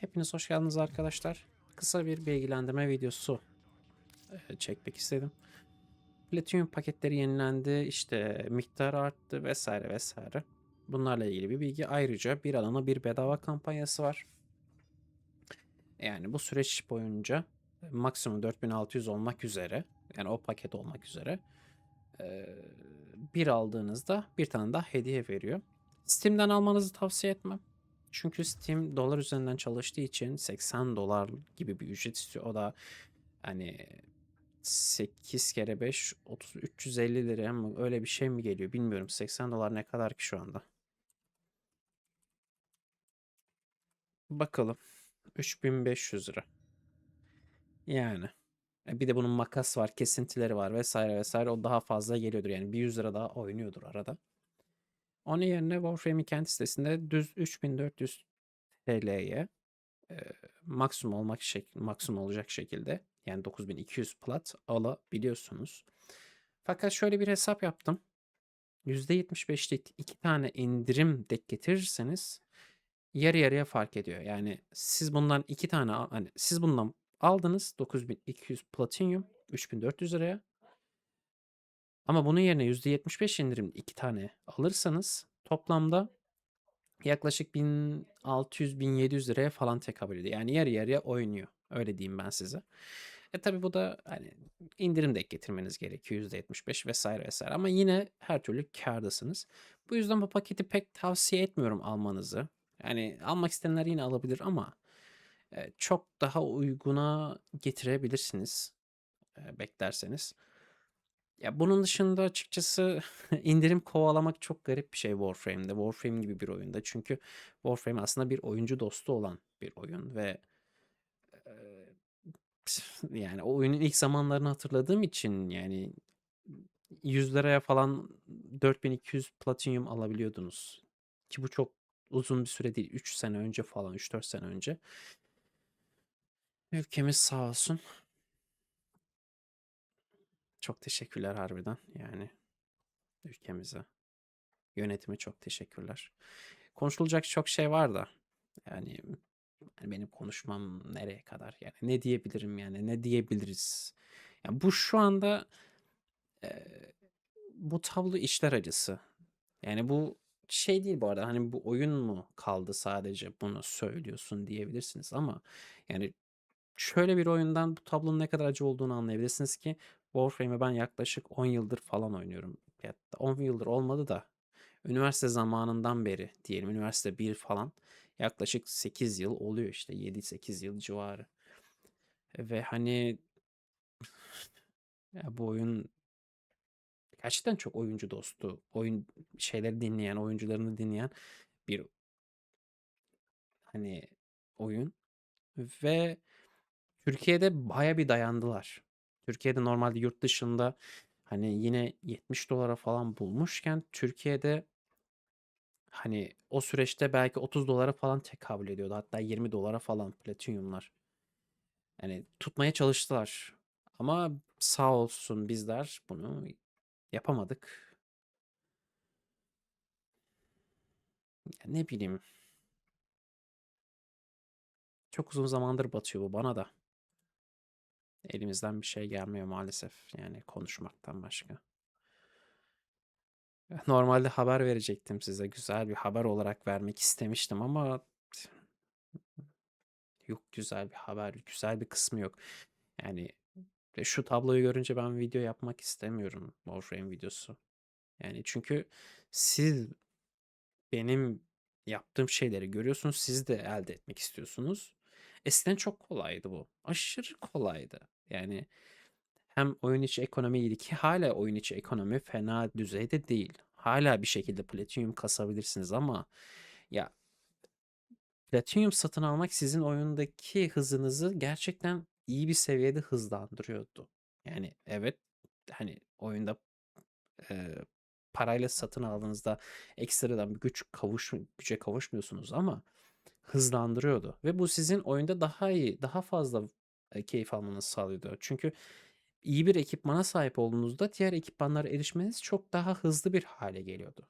Hepiniz hoş geldiniz arkadaşlar. Kısa bir bilgilendirme videosu e, çekmek istedim. Platinum paketleri yenilendi, işte miktar arttı vesaire vesaire. Bunlarla ilgili bir bilgi. Ayrıca bir alana bir bedava kampanyası var. Yani bu süreç boyunca maksimum 4600 olmak üzere, yani o paket olmak üzere e, bir aldığınızda bir tane daha hediye veriyor. Steam'den almanızı tavsiye etmem. Çünkü Steam dolar üzerinden çalıştığı için 80 dolar gibi bir ücret istiyor. O da hani 8 kere 5 30 350 lira mı öyle bir şey mi geliyor bilmiyorum. 80 dolar ne kadar ki şu anda? Bakalım. 3500 lira. Yani. E, Bir de bunun makas var, kesintileri var vesaire vesaire. O daha fazla geliyordur. Yani bir 100 lira daha oynuyordur arada. Onun yerine Warframe'in kendi sitesinde düz 3400 TL'ye e, maksimum olmak şek maksimum olacak şekilde yani 9200 plat alabiliyorsunuz. Fakat şöyle bir hesap yaptım. %75'lik iki tane indirim denk getirirseniz yarı yarıya fark ediyor. Yani siz bundan iki tane hani siz bundan aldınız 9200 platinum 3400 liraya. Ama bunun yerine %75 indirim iki tane alırsanız toplamda yaklaşık 1600-1700 liraya falan tekabül ediyor. Yani yarı yarıya oynuyor. Öyle diyeyim ben size. E tabi bu da hani indirim de getirmeniz gerekiyor %75 vesaire vesaire. Ama yine her türlü kârdasınız. Bu yüzden bu paketi pek tavsiye etmiyorum almanızı. Yani almak isteyenler yine alabilir ama e, çok daha uyguna getirebilirsiniz e, beklerseniz. Ya bunun dışında açıkçası indirim kovalamak çok garip bir şey Warframe'de. Warframe gibi bir oyunda. Çünkü Warframe aslında bir oyuncu dostu olan bir oyun ve e, yani o oyunun ilk zamanlarını hatırladığım için yani 100 liraya falan 4200 platinum alabiliyordunuz. Ki bu çok uzun bir süre değil. 3 sene önce falan 3-4 sene önce. Ülkemiz sağ olsun. Çok teşekkürler harbiden yani ülkemize. Yönetime çok teşekkürler. Konuşulacak çok şey var da yani benim konuşmam nereye kadar yani ne diyebilirim yani ne diyebiliriz? Yani bu şu anda eee, bu tablo işler acısı. Yani bu şey değil bu arada hani bu oyun mu kaldı sadece bunu söylüyorsun diyebilirsiniz ama yani şöyle bir oyundan bu tablonun ne kadar acı olduğunu anlayabilirsiniz ki Warframe'i ben yaklaşık 10 yıldır falan oynuyorum. Hatta 10 yıldır olmadı da üniversite zamanından beri diyelim üniversite 1 falan yaklaşık 8 yıl oluyor işte 7-8 yıl civarı. Ve hani ya bu oyun gerçekten çok oyuncu dostu, oyun şeyleri dinleyen, oyuncularını dinleyen bir hani oyun ve Türkiye'de baya bir dayandılar. Türkiye'de normalde yurt dışında hani yine 70 dolara falan bulmuşken Türkiye'de hani o süreçte belki 30 dolara falan tekabül ediyordu. Hatta 20 dolara falan platinyumlar. Yani tutmaya çalıştılar. Ama sağ olsun bizler bunu yapamadık. Ya ne bileyim. Çok uzun zamandır batıyor bu bana da. Elimizden bir şey gelmiyor maalesef. Yani konuşmaktan başka. Normalde haber verecektim size. Güzel bir haber olarak vermek istemiştim ama yok güzel bir haber, güzel bir kısmı yok. Yani şu tabloyu görünce ben video yapmak istemiyorum. Warframe videosu. Yani çünkü siz benim yaptığım şeyleri görüyorsunuz. Siz de elde etmek istiyorsunuz. Eskiden çok kolaydı bu. Aşırı kolaydı. Yani hem oyun içi ekonomi iyiydi ki hala oyun içi ekonomi fena düzeyde değil. Hala bir şekilde Platinum kasabilirsiniz ama ya Platinum satın almak sizin oyundaki hızınızı gerçekten iyi bir seviyede hızlandırıyordu. Yani evet hani oyunda e, parayla satın aldığınızda ekstradan bir güç kavuş güce kavuşmuyorsunuz ama hızlandırıyordu ve bu sizin oyunda daha iyi, daha fazla keyif almanızı sağlıyordu. Çünkü iyi bir ekipmana sahip olduğunuzda diğer ekipmanlara erişmeniz çok daha hızlı bir hale geliyordu.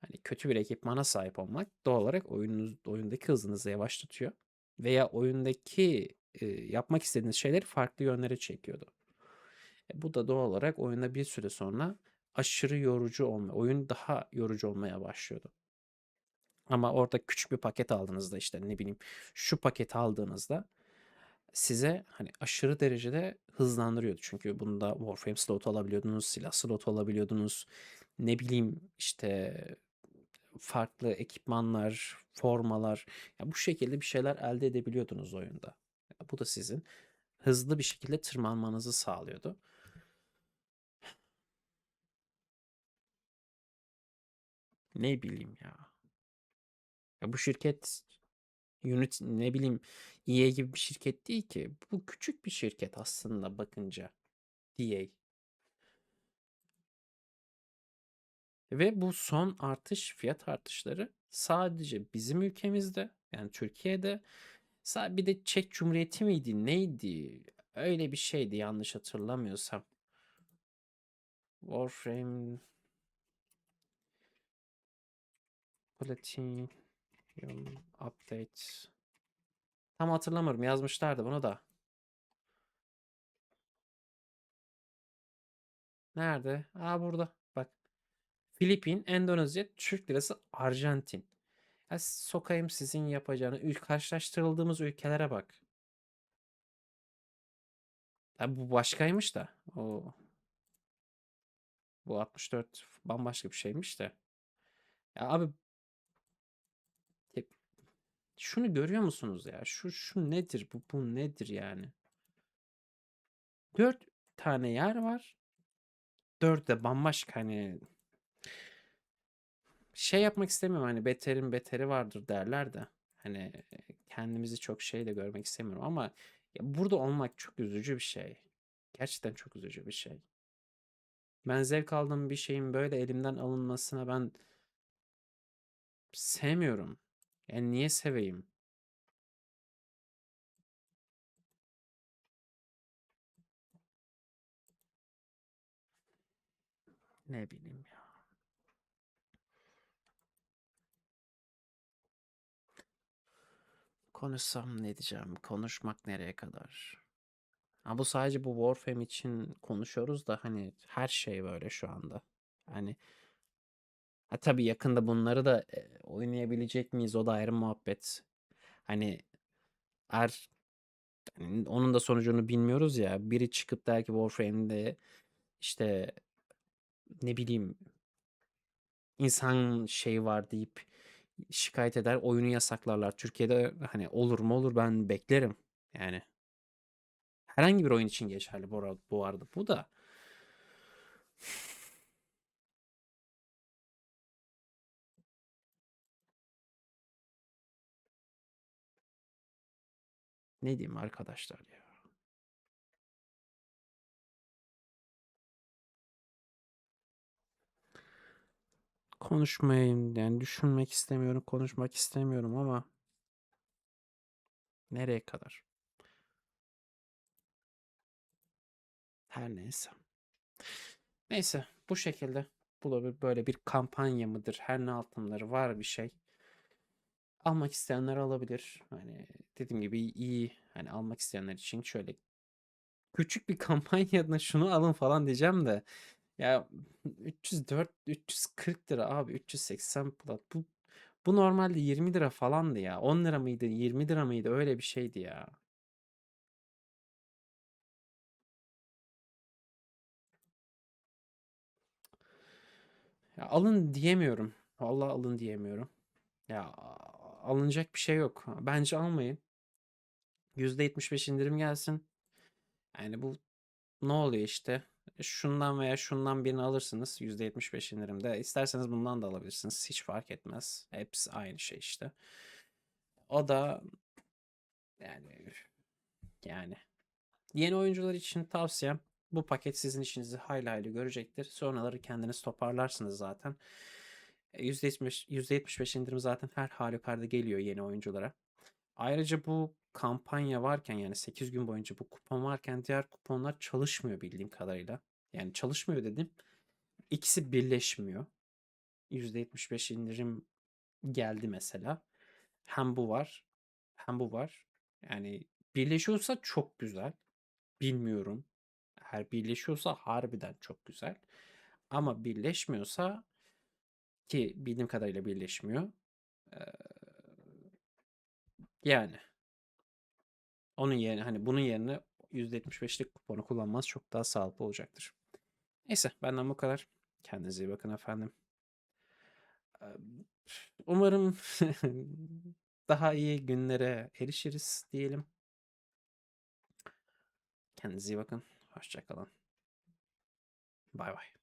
Hani kötü bir ekipmana sahip olmak doğal olarak oyununuz, oyundaki hızınızı yavaşlatıyor. veya oyundaki, eee, yapmak istediğiniz şeyleri farklı yönlere çekiyordu. E, bu da doğal olarak oyunda bir süre sonra aşırı yorucu olma oyun daha yorucu olmaya başlıyordu. Ama orada küçük bir paket aldığınızda, işte, ne bileyim, şu paketi aldığınızda size, hani, aşırı derecede hızlandırıyordu. Çünkü bunda Warframe slotu alabiliyordunuz, silah slotu alabiliyordunuz. Ne bileyim, işte, farklı ekipmanlar, formalar, ya, bu şekilde bir şeyler elde edebiliyordunuz oyunda. Bu da sizin hızlı bir şekilde tırmanmanızı sağlıyordu. Ne bileyim ya. Ya, bu şirket Unity, ne bileyim, EA gibi bir şirket değil ki. Bu küçük bir şirket aslında bakınca. EA. Ve bu son artış, fiyat artışları sadece bizim ülkemizde, yani Türkiye'de, bir de Çek Cumhuriyeti miydi, neydi? Öyle bir şeydi yanlış hatırlamıyorsam. Warframe Platinum Update. Tam hatırlamıyorum. Yazmışlardı bunu da. Nerede? A, burada. Bak. Filipin, Endonezya, Türk lirası, Arjantin. Ya, sokayım sizin yapacağını. Ül karşılaştırıldığımız ülkelere bak. Ya, bu başkaymış da. O Bu 64 bambaşka bir şeymiş de. Ya, abi Şunu görüyor musunuz ya? Şu şu nedir? Bu bu nedir yani? 4 tane yer var. 4'ü de bambaşka, hani Şey yapmak istemiyorum, hani, beterin beteri vardır derler de. Hani, kendimizi çok şey de görmek istemiyorum ama burada olmak çok üzücü bir şey. Gerçekten çok üzücü bir şey. Ben zevk aldığım bir şeyin böyle elimden alınmasına ben sevmiyorum. Yani niye seveyim? Ne bileyim ya. Konuşsam ne diyeceğim? Konuşmak nereye kadar? Ha, bu sadece bu Warframe için konuşuyoruz da hani her şey böyle şu anda. Hani Ha, tabii yakında bunları da, oynayabilecek miyiz o da ayrı muhabbet. Hani eğer hani onun da sonucunu bilmiyoruz ya. Biri çıkıp der ki Warframe'de işte ne bileyim insan şeyi var deyip şikayet eder, oyunu yasaklarlar. Türkiye'de hani olur mu olur ben beklerim yani. Herhangi bir oyun için geçerli bu bu arada bu da. Ne diyeyim arkadaşlar ya? Konuşmayayım yani düşünmek istemiyorum, konuşmak istemiyorum ama nereye kadar? Her neyse. Neyse bu şekilde. Bu da böyle bir kampanya mıdır? Her ne altınları var bir şey. Almak isteyenler alabilir. Hani dediğim gibi iyi. Hani almak isteyenler için şöyle küçük bir kampanyada şunu alın falan diyeceğim de ya 304 340 lira abi 380 plat bu bu normalde 20 lira falandı ya 10 lira mıydı 20 lira mıydı öyle bir şeydi ya. Ya alın diyemiyorum. Vallahi alın diyemiyorum. Ya alınacak bir şey yok. Bence almayın. %75 indirim gelsin. Yani bu ne oluyor işte? Şundan veya şundan birini alırsınız %75 indirimde. İsterseniz bundan da alabilirsiniz. Hiç fark etmez. Hepsi aynı şey işte. O da yani yani yeni oyuncular için tavsiyem bu paket sizin işinizi hayli hayli görecektir. Sonraları kendiniz toparlarsınız zaten. %75, %75 indirim zaten her halükarda geliyor yeni oyunculara. Ayrıca bu kampanya varken yani 8 gün boyunca bu kupon varken diğer kuponlar çalışmıyor bildiğim kadarıyla. Yani çalışmıyor dedim. İkisi birleşmiyor. %75 indirim geldi mesela. Hem bu var hem bu var. Yani birleşiyorsa çok güzel. Bilmiyorum. Eğer birleşiyorsa harbiden çok güzel. Ama birleşmiyorsa ki bildiğim kadarıyla birleşmiyor. Eee yani. Onun yerine hani bunun yerine %75'lik kuponu kullanmanız çok daha sağlıklı olacaktır. Neyse benden bu kadar. Kendinize iyi bakın efendim. Umarım daha iyi günlere erişiriz diyelim. Kendinize iyi bakın. Hoşça kalın. Baybay.